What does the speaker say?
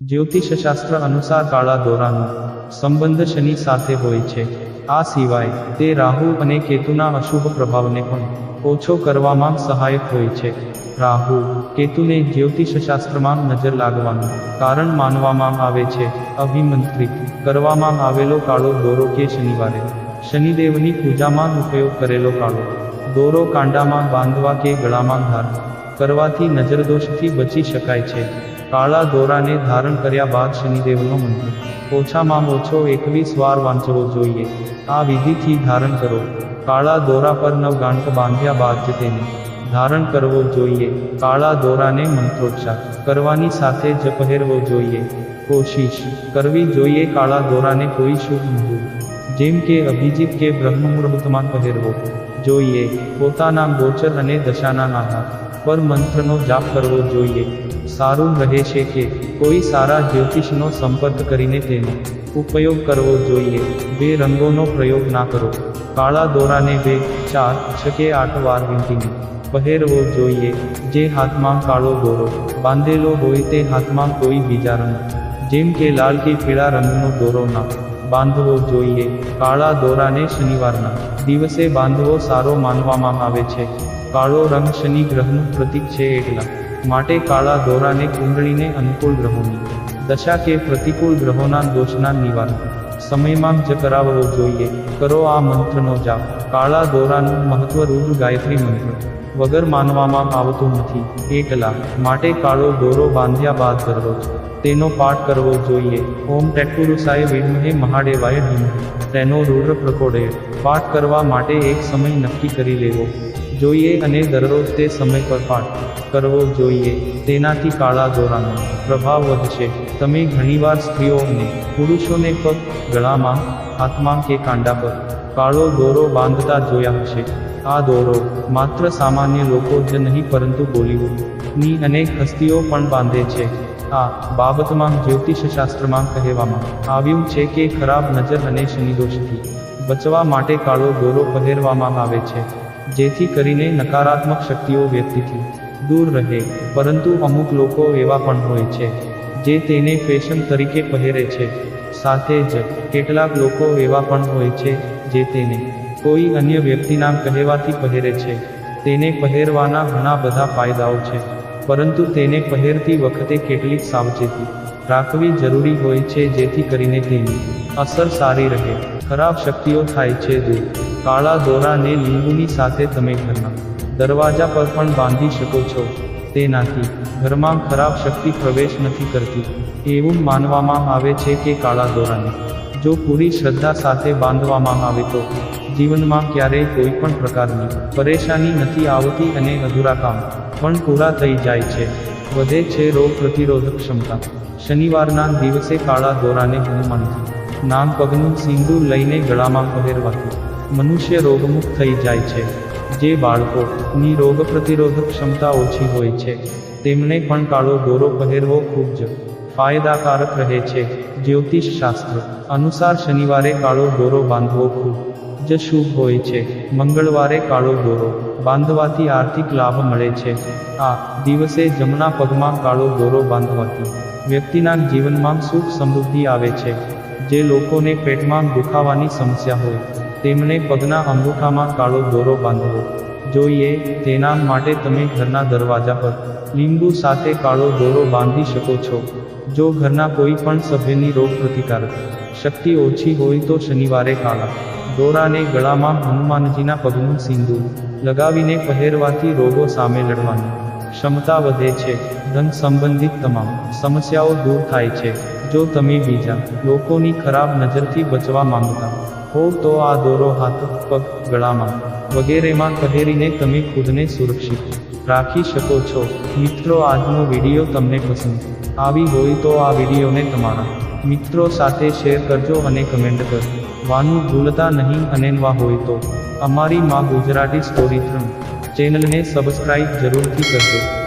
જ્યોતિષશાસ્ત્ર અનુસાર કાળા દોરાનો સંબંધ શનિ સાથે હોય છે. આ સિવાય, તે રાહુ અને કેતુના અશુભ પ્રભાવને પણ ઓછો કરવામાં સહાયક હોય છે. રાહુ, કેતુને જ્યોતિષશાસ્ત્રમાં નજર લાગવાનું કારણ માનવામાં આવે છે. અભિમંત્રિત કરવામાં આવેલો કાળો દોરો કે શનિવારે શનિદેવની પૂજામાં ઉપયોગ કરેલો કાળો દોરો કાંડામાં બાંધવા કે ગળામાં ધાર કરવાથી નજરદોષથી બચી શકાય છે. કાળા દોરાને ધારણ કર્યા બાદ શનિદેવનો મંત્ર, ઓછામાં ઓછો એકવીસ વાર વાંચવો જોઈએ. આ વિધિથી ધારણ કરો. કાળા દોરા પર નવગાંઠ બાંધ્યા બાદ જ તેને ધારણ કરવો જોઈએ. કાળા દોરાને મંત્રોચ્ચાર કરવાની સાથે જ પહેરવો જોઈએ. કોશિશ કરવી જોઈએ કાળા દોરાને કોઈ શુભ મુહૂર્ત. જેમ કે અભિજીત કે બ્રહ્મ મુહૂર્તમાં પહેરવો જોઈએ. પોતાના ગોચર અને દશાના આધાર પર મંત્રનો જાપ કરવો જોઈએ. સારું રહે છે કે કોઈ સારા જ્યોતિષનો સંપર્ક કરીને તેનો ઉપયોગ કરવો જોઈએ. બે રંગોનો પ્રયોગ ના કરો. કાળા દોરાને બે, ચાર, છ કે આઠ વાર વીંટીને પહેરવો જોઈએ. જે હાથમાં કાળો દોરો બાંધેલો હોય તે હાથમાં કોઈ બીજા રંગ, જેમ કે લાલ કે પીળા રંગનો દોરો ના બાંધવો જોઈએ. કાળા દોરાને શનિવારના દિવસે બાંધવો સારો માનવામાં આવે છે. કાળો રંગ શનિ ગ્રહનું પ્રતીક છે એટલા. માટે કાળા દોરાને કુંડળીને અનુકૂળ ગ્રહોની દશા કે પ્રતિકૂળ ગ્રહોના દોષના નિવારણ. સમયમાં જ કરાવવો જોઈએ. કરો આ મંત્રનો જાપ. કાળા દોરાનું મહત્વ રૂદ્ર ગાયત્રી મંત્ર. વગર માનવામાં આવતું નથી. એટલા. માટે કાળો દોરો બાંધ્યા બાદ દરરોજ. તેનો પાઠ કરવો જોઈએ. ઓમ ટેટપુરુષાય વિદ્મહે મહાદેવાય ભીમ તેનો રૂદ્ર પ્રકોડે. પાઠ કરવા માટે એક સમય નક્કી કરી લેવો. જોઈએ અને દરરોજ તે સમય પર પાઠ કરવો જોઈએ. તેનાથી કાળા દોરાનો પ્રભાવ વધશે. તમે ઘણીવાર સ્ત્રીઓને પુરુષોને પગ, ગળામાં, હાથમાં કે કાંડા પર કાળો દોરો બાંધતા જોયા હશે. આ દોરો માત્ર સામાન્ય લોકો જ નહીં, પરંતુ બોલિવૂડની અનેક હસ્તીઓ પણ બાંધે છે. આ બાબતમાં જ્યોતિષશાસ્ત્રમાં કહેવામાં આવ્યું છે કે ખરાબ નજર અને શનિદોષથી બચવા માટે કાળો દોરો પહેરવામાં આવે છે. જેથી કરીને નકારાત્મક શક્તિઓ વ્યક્તિથી દૂર રહે. પરંતુ અમુક લોકો એવા પણ હોય છે, જે તેને ફેશન તરીકે પહેરે છે. સાથે જ કેટલાક લોકો એવા પણ હોય છે, જે તેને કોઈ અન્ય વ્યક્તિના કહેવાથી પહેરે છે. તેને પહેરવાના ઘણા બધા ફાયદાઓ છે, પરંતુ તેને પહેરતી વખતે કેટલીક સાવચેતી રાખવી જરૂરી હોય છે, જેથી કરીને તેની અસર સારી રહે. ખરાબ શક્તિઓ થાય છે દૂર. કાળા દોરાને લીંબુની સાથે તમે ઘરના દરવાજા પર પણ બાંધી શકો છો. તેનાથી ઘરમાં ખરાબ શક્તિ પ્રવેશ નથી કરતી. એવું માનવામાં આવે છે કે કાળા દોરાને જો પૂરી શ્રદ્ધા સાથે બાંધવામાં આવે તો જીવનમાં ક્યારેય કોઈ પણ પ્રકારની પરેશાની નથી આવતી અને અધૂરા કામ પણ પૂરા થઈ જાય છે. વધે છે રોગ પ્રતિરોધક ક્ષમતા. શનિવારના દિવસે કાળા દોરાને હનુમાનથી નામ પગનું સિંદૂર લઈને ગળામાં પહેરવાથી મનુષ્ય રોગમુક્ત થઈ જાય છે. જે બાળકોની રોગ પ્રતિરોધક ક્ષમતા ઓછી હોય છે. તેમણે પણ કાળો દોરો પહેરવો ખૂબ જ ફાયદાકારક રહે છે. જ્યોતિષ શાસ્ત્ર અનુસાર શનિવારે કાળો દોરો બાંધવો ખૂબ જ શુભ હોય છે. મંગળવારે કાળો દોરો બાંધવાથી આર્થિક લાભ મળે છે. આ દિવસે જમણા પગમાં કાળો દોરો બાંધવાથી વ્યક્તિના જીવનમાં સુખ સમૃદ્ધિ આવે છે. જે લોકોને પેટમાં દુખાવાની સમસ્યા હોય. તેમણે પગના અંગૂઠામાં કાળો દોરો બાંધવો જોઈએ, તેના માટે તમે ઘરના દરવાજા પર લીંબુ સાથે કાળો દોરો બાંધી શકો છો. જો ઘરના કોઈ પણ સભ્યની રોગ પ્રતિકારક શક્તિ ઓછી હોય તો શનિવારે કાળા દોરાને ગળામાં હનુમાનજીના પગનું સિંદૂર લગાવીને પહેરવાથી રોગો સામે લડવાની ક્ષમતા વધે છે. ધન સંબંધિત તમામ સમસ્યાઓ દૂર થાય છે. જો તમે બીજા લોકોની ખરાબ નજરથી બચવા માંગતા હો તો આ દોરો હાથ પગ ગળામાં વગેરેમાં પહેરીને તમે ખુદને સુરક્ષિત રાખી શકો છો. મિત્રો, આજનો વીડિયો તમને પસંદ આવી હોય તો આ વિડીયોને તમારા મિત્રો સાથે શેર કરજો અને કમેન્ટ કરવાનું ભૂલતા નહીં અને નવા હોય તો અમારી માં ગુજરાતી સ્ટોરી ત્રણ ચેનલને સબસ્ક્રાઇબ જરૂરથી કરજો.